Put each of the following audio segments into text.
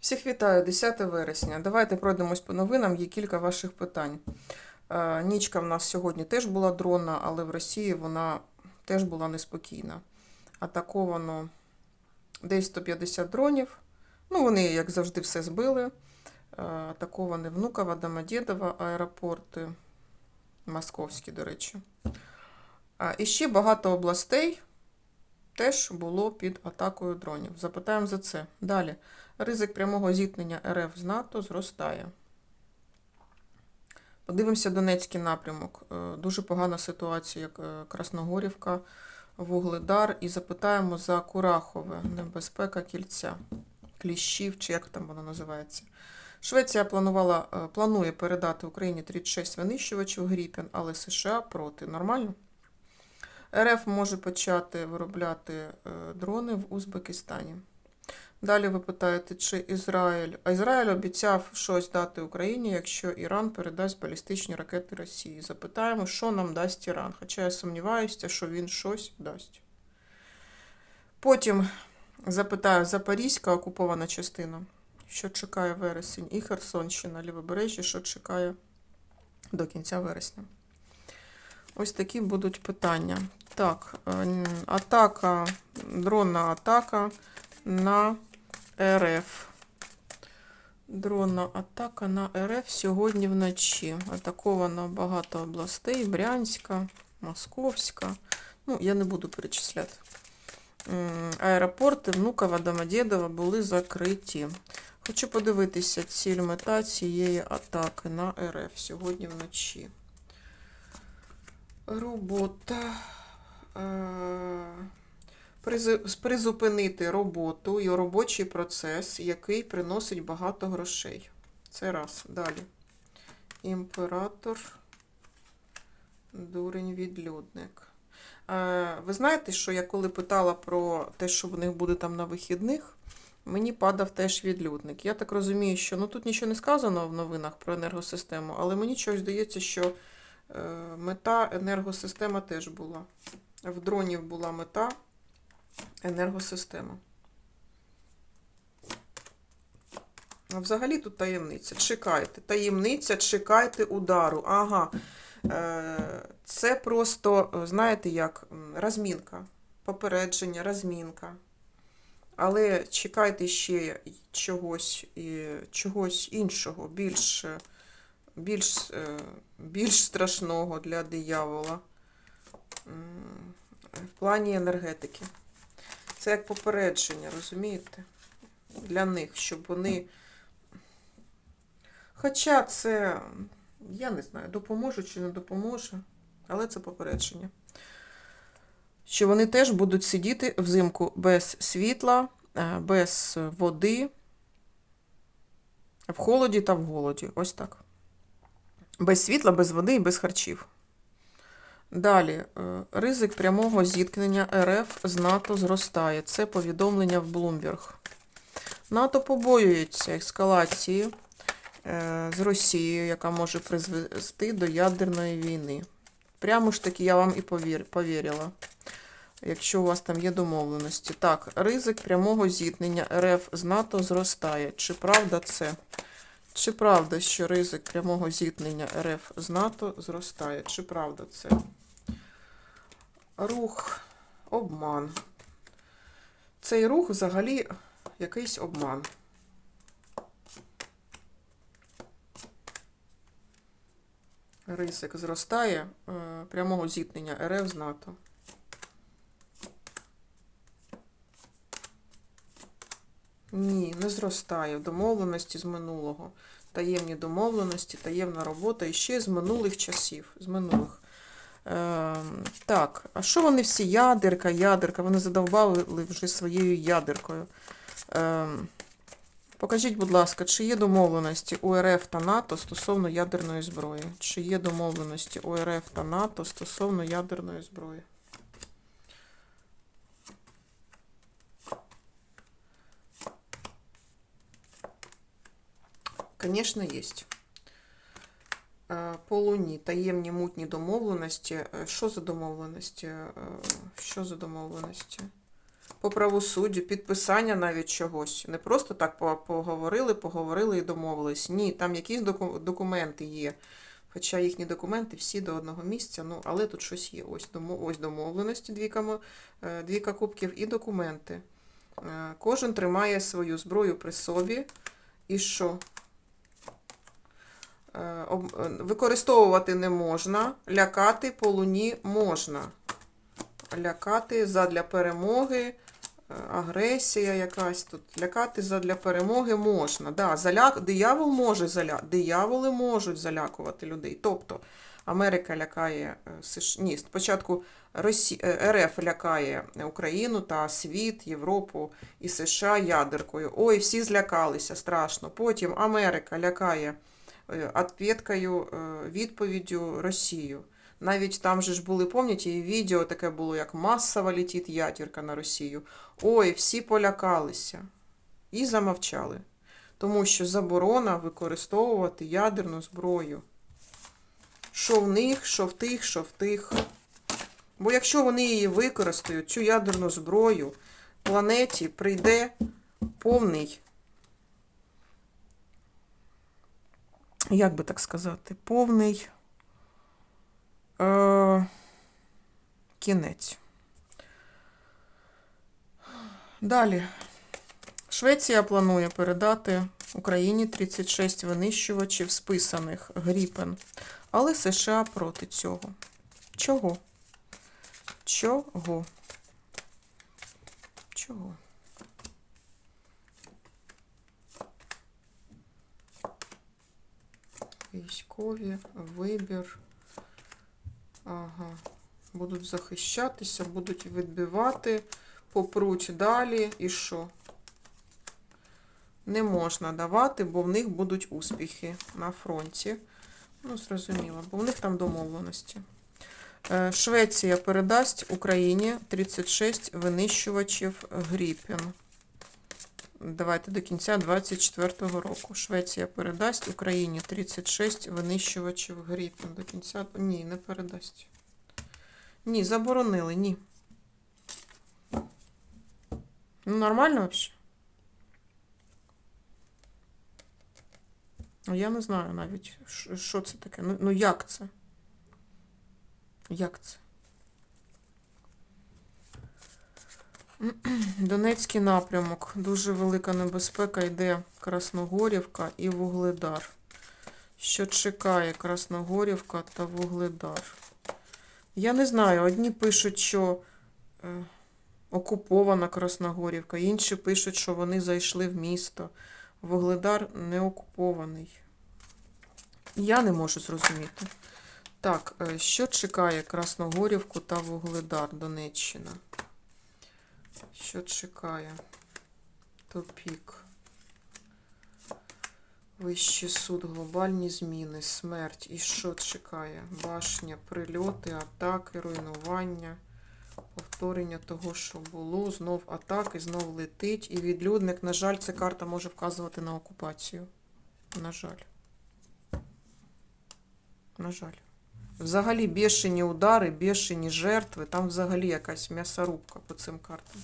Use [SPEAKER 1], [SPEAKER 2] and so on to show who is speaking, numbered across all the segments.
[SPEAKER 1] Всіх вітаю, 10 вересня. Давайте пройдемось по новинам. Є кілька ваших питань. Е, Нічка в нас сьогодні теж була дронна, але в Росії вона теж була неспокійна. Атаковано десь 150 дронів. Ну, вони, як завжди, все збили. Е, Атаковані Внуково, Домодєдово, аеропорти, московські, до речі. І ще багато областей теж було під атакою дронів. Запитаємо за це. Далі. Ризик прямого зіткнення РФ з НАТО зростає. Подивимося Донецький напрямок. Е, Дуже погана ситуація, як е, Красногорівка, Вугледар. І запитаємо за Курахове, небезпека кільця, кліщів, чи як там воно називається. Швеція планувала, е, планує передати Україні 36 винищувачів Гріпен, але США проти. Нормально? РФ може почати виробляти дрони в Узбекистані. Далі ви питаєте, чи Ізраїль. А Ізраїль обіцяв щось дати Україні, якщо Іран передасть балістичні ракети Росії. Запитаємо, що нам дасть Іран. Хоча я сумніваюся, що він щось дасть. Потім запитаю Запорізька окупована частина, що чекає вересень, і Херсонщина, Лівобережжя, що чекає до кінця вересня. Ось такі будуть питання. Так, е, атака, дронна атака на РФ. Дронна атака на РФ сьогодні вночі. Атаковано багато областей: Брянська, Московська. Ну, я не буду перечисляти. Аеропорти Внуково, Домодєдово були закриті. Хочу подивитися ціль мета цієї атаки на РФ сьогодні вночі. Робота. Призупинити роботу і робочий процес, який приносить багато грошей. Це раз. Далі. Імператор. Дурень відлюдник. Е, Ви знаєте, що я коли питала про те, що в них буде там на вихідних, мені падав теж відлюдник. Я так розумію, що ну тут нічого не сказано в новинах про енергосистему, але мені чогось здається, що е, мета енергосистема теж була. В дронів була мета енергосистема. Взагалі тут таємниця. Чекайте. Таємниця, чекайте удару. Ага. Е, Це просто, знаєте, як розмінка. Попередження, розмінка. Але чекайте ще чогось, чогось іншого, більш, більш, е, більш страшного для диявола. В плані енергетики. Це як попередження, розумієте? Для них, щоб вони. Хоча це, я не знаю, допоможе чи не допоможе, але це попередження. Що вони теж будуть сидіти взимку без світла, е, без води, в холоді та в голоді. Ось так. Без світла, без води і без харчів. Далі, е, ризик прямого зіткнення РФ з НАТО зростає. Це повідомлення в Bloomberg. НАТО побоюється ескалації е, з Росією, яка може призвести до ядерної війни. Прямо ж таки я вам і повірила, якщо у вас там є домовленості. Так, ризик прямого зіткнення РФ з НАТО зростає. Чи правда це? Чи правда, що ризик прямого зіткнення РФ з НАТО зростає? Чи правда це? Рух, обман. Цей рух взагалі якийсь обман. Ризик зростає е, прямого зіткнення РФ з НАТО. Ні, не зростає. Домовленості з минулого. Таємні домовленості, таємна робота і ще з минулих часів. З минулих. Е, так, а що вони всі ядерка, ядерка? Вони задовбали вже своєю ядеркою. Е, покажіть, будь ласка, чи є домовленості у РФ та НАТО стосовно ядерної зброї? Чи є домовленості у РФ та НАТО стосовно ядерної зброї? Конечно, есть. Е, По Луні таємні мутні домовленості. Е, Що за домовленості? Е, Що за домовленості? по правосуддю, підписання навіть чогось. Не просто так поговорили, поговорили і домовились. Ні, там якісь доку- документи є. Хоча їхні документи всі до одного місця, ну але тут щось є. Ось, ось домовленості, двіка, двіка кубків і документи. Кожен тримає свою зброю при собі. І що? Е, е, Використовувати не можна, лякати по луні можна. Лякати задля перемоги, е, агресія якась тут. Лякати задля перемоги можна. Да, заляк... Диявол може заля... Дияволи можуть залякувати людей. Тобто Америка лякає США. Ні, спочатку Росі... РФ лякає Україну та світ, Європу і США ядеркою. Ой, всі злякалися, страшно. Потім Америка лякає ответкою, е, відповіддю Росію. Навіть там же ж були, пам'ятаєте, і відео таке було, як масово летить ядерка на Росію. Ой, всі полякалися і замовчали. Тому що заборона використовувати ядерну зброю. Що в них, що в тих, що в тих. Бо якщо вони її використають, цю ядерну зброю, планеті прийде повний, як би так сказати, повний е, кінець. Далі. Швеція планує передати Україні 36 винищувачів списаних Гріпен, але США проти цього. Чого? Чого? Чого? Військові, вибір. Ага. Будуть захищатися, будуть відбивати, попруть далі. І що? Не можна давати, бо в них будуть успіхи на фронті. Ну, зрозуміло, бо в них там домовленості. Е, Швеція передасть Україні 36 винищувачів Гріпін. Давайте до кінця 24-го року. Швеція передасть Україні 36 винищувачів Гріпін. До кінця. Ні, не передасть. Ні, заборонили, ні. Ну, нормально взагалі? Ну, Я не знаю навіть, що це таке. Ну, ну як це? Як це? Донецький напрямок. Дуже велика небезпека йде Красногорівка і Вугледар. Що чекає Красногорівка та Вугледар? Я не знаю. Одні пишуть, що е, окупована Красногорівка, інші пишуть, що вони зайшли в місто. Вугледар не окупований. Я не можу зрозуміти. Так, е, що чекає Красногорівку та Вугледар, Донеччина? Що чекає? Топік. Вищий суд, глобальні зміни, смерть. І що чекає? Башня, прильоти, атаки, руйнування, повторення того, що було, знов атаки, знов летить. І відлюдник, на жаль, ця карта може вказувати на окупацію. На жаль. На жаль. Взагалі бешені удари, бешені жертви. Там взагалі якась м'ясорубка по цим картам.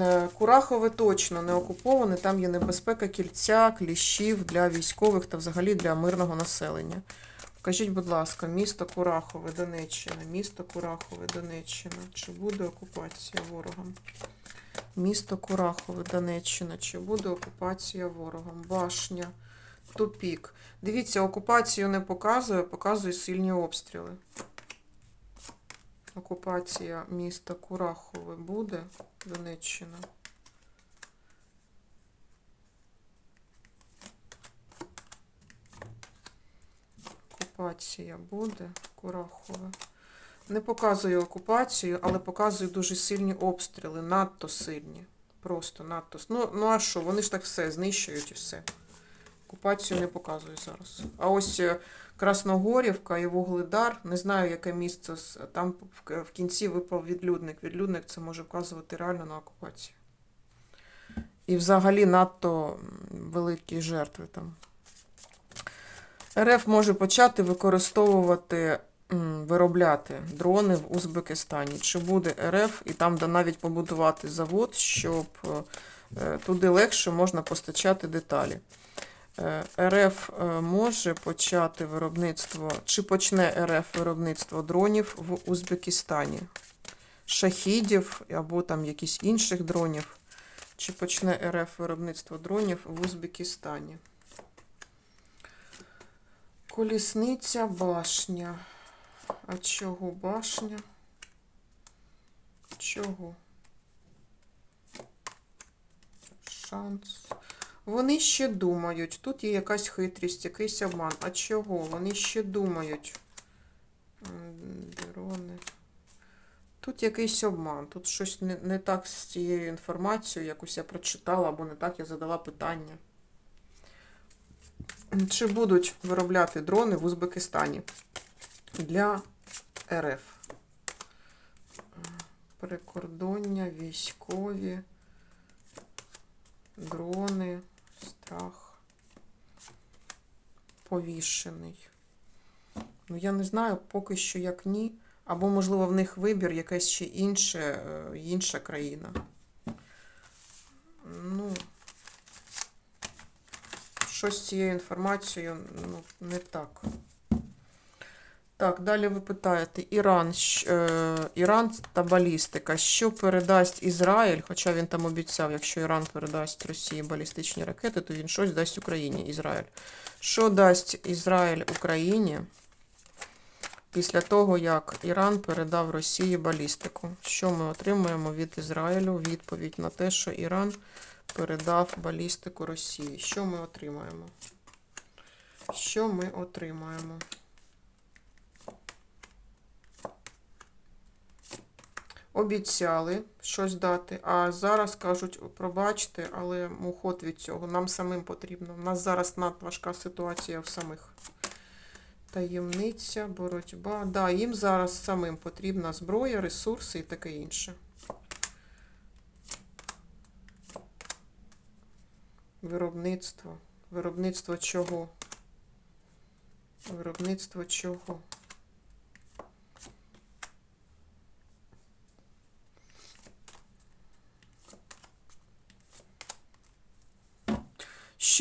[SPEAKER 1] Е, Курахове точно не окуповане. Там є небезпека кільця, кліщів для військових та взагалі для мирного населення. Покажіть, будь ласка, місто Курахове, Донеччина. Місто Курахове, Донеччина. Чи буде окупація ворогом? Місто Курахове, Донеччина. Чи буде окупація ворогом? Башня. Тупік. Дивіться, окупацію не показує, показує сильні обстріли. Окупація міста Курахове буде, Донеччина. Окупація буде, Курахове. Не показує окупацію, але показує дуже сильні обстріли, надто сильні. Просто надто. Ну, ну а що, вони ж так все знищують і все. Окупацію не показує зараз. А ось е, Красногорівка і Вугледар, не знаю, яке місце, там в, кінці випав відлюдник. Відлюдник це може вказувати реально на окупацію. І взагалі надто великі жертви там. РФ може почати використовувати виробляти дрони в Узбекистані? Чи буде РФ і там навіть побудувати завод, щоб е, е, туди легше можна постачати деталі? Е, РФ е, може почати виробництво, чи почне РФ виробництво дронів в Узбекистані? Шахідів або там якісь інших дронів? Чи почне РФ виробництво дронів в Узбекистані? Колісниця башня. А чого башня? Чого? Шанс. Вони ще думають. Тут є якась хитрість, якийсь обман. А чого? Вони ще думають. Дрони. Тут якийсь обман. Тут щось не, не так з цією інформацією, якусь я прочитала, або не так я задала питання. Чи будуть виробляти дрони в Узбекистані для РФ? Прикордоння, військові, дрони, страх, повішений. Ну, я не знаю, поки що як ні. Або, можливо, в них вибір якась ще інше, е, інша країна. Ну, щось з цією інформацією ну, не так. Так, далі ви питаєте: Іран, е, Іран та балістика. Що передасть Ізраїль? Хоча він там обіцяв, якщо Іран передасть Росії балістичні ракети, то він щось дасть Україні Ізраїль. Що дасть Ізраїль Україні після того, як Іран передав Росії балістику? Що ми отримуємо від Ізраїлю? Відповідь на те, що Іран передав балістику Росії. Що ми отримаємо? Що ми отримаємо? Обіцяли щось дати, а зараз кажуть, пробачте, але уход від цього нам самим потрібно. У нас зараз надважка ситуація в самих. Таємниця, боротьба. Да, їм зараз самим потрібна зброя, ресурси і таке інше. Виробництво. Виробництво чого? Виробництво чого?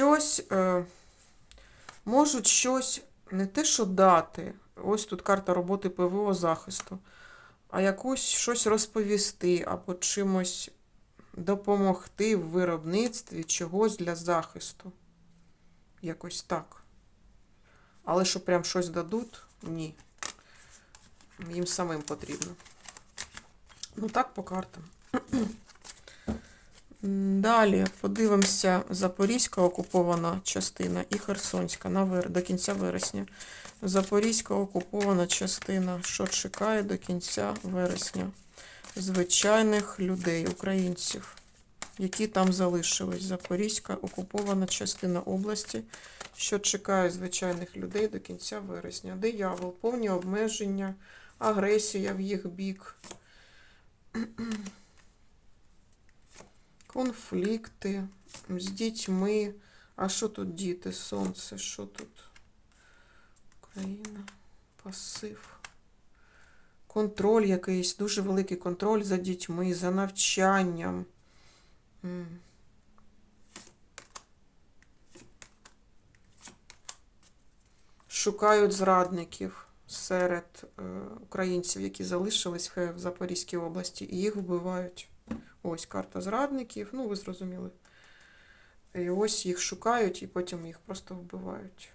[SPEAKER 1] Щось е, можуть щось не те, що дати. Ось тут карта роботи ПВО захисту, а якусь щось розповісти або чимось допомогти в виробництві чогось для захисту. Якось так. Але що прям щось дадуть? Ні. Їм самим потрібно. Ну так по картам. Далі подивимося Запорізька окупована частина і Херсонська на вер... до кінця вересня. Запорізька окупована частина, що чекає до кінця вересня. Звичайних людей, українців, які там залишились. Запорізька окупована частина області, що чекає звичайних людей до кінця вересня. Диявол, повні обмеження, агресія в їх бік. Конфлікти з дітьми. А що тут діти? Сонце? Що тут? Україна. Пасив. Контроль якийсь, дуже великий контроль за дітьми, за навчанням. Шукають зрадників серед е, українців, які залишились в Запорізькій області, і їх вбивають. Ось карта зрадників, ну ви зрозуміли. І ось їх шукають і потім їх просто вбивають.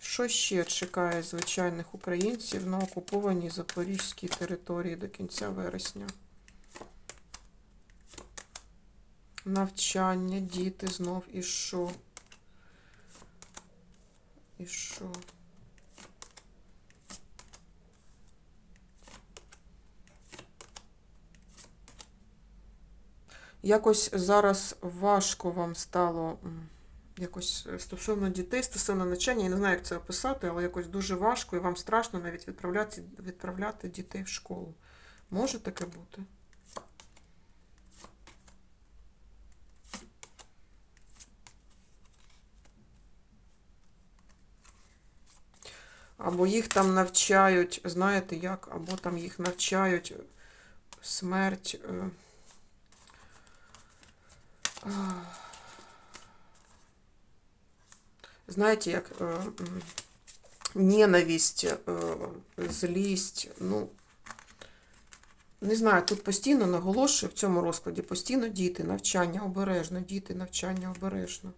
[SPEAKER 1] Що ще чекає звичайних українців на окупованій Запорізькій території до кінця вересня? Навчання, діти знов і що? І що? Якось зараз важко вам стало якось е, стосовно дітей, стосовно навчання. Я не знаю, як це описати, але якось дуже важко і вам страшно навіть відправляти, відправляти дітей в школу. Може таке бути? Або їх там навчають, знаєте як, або там їх навчають смерть. Знаєте, як е, ненависть, е, злість, ну, не знаю, тут постійно наголошую в цьому розкладі, постійно діти, навчання обережно, діти, навчання обережно.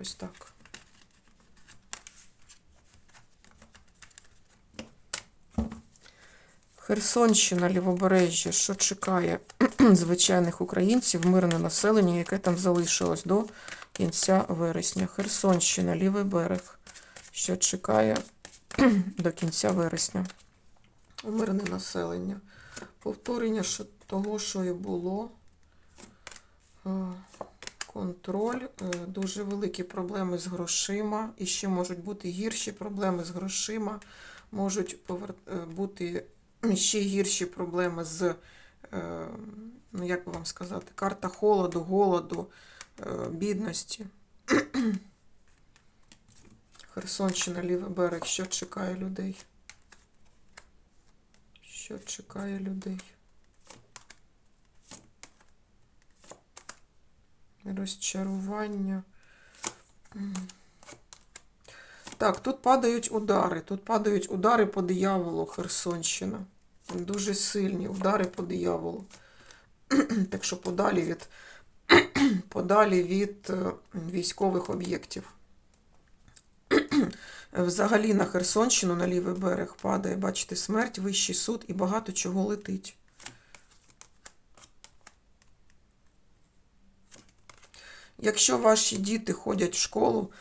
[SPEAKER 1] Ось так. Херсонщина, Лівобережжя, що чекає звичайних українців, мирне населення, яке там залишилось до кінця вересня. Херсонщина, лівий берег, що чекає до кінця вересня. Мирне населення. Повторення того, що і було. Контроль, е, дуже великі проблеми з грошима, і ще можуть бути гірші проблеми з грошима, можуть е, бути ще гірші проблеми з, ну як би вам сказати, карта холоду, голоду, е, бідності. Херсонщина, лівий берег, що чекає людей? Що чекає людей? Розчарування. Так, тут падають удари. Тут падають удари по дияволу Херсонщина. Дуже сильні удари по дияволу. Так що подалі від, подалі від е, військових об'єктів. Взагалі на Херсонщину, на лівий берег падає, бачите, смерть, вищий суд і багато чого летить. Якщо ваші діти ходять в школу,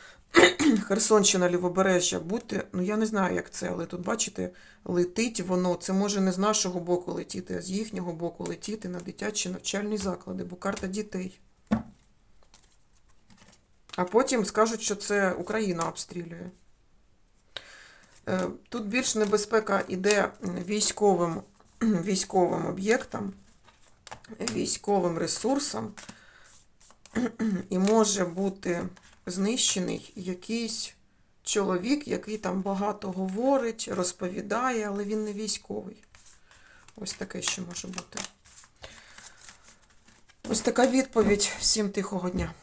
[SPEAKER 1] Херсонщина, Лівобережжя, будьте, ну я не знаю, як це, але тут, бачите, летить воно. Це може не з нашого боку летіти, а з їхнього боку летіти на дитячі навчальні заклади, бо карта дітей. А потім скажуть, що це Україна обстрілює. Е, Тут більш небезпека йде військовим, військовим об'єктам, військовим ресурсам, і може бути знищений якийсь чоловік, який там багато говорить, розповідає, але він не військовий. Ось таке ще може бути. Ось така відповідь. Всім тихого дня.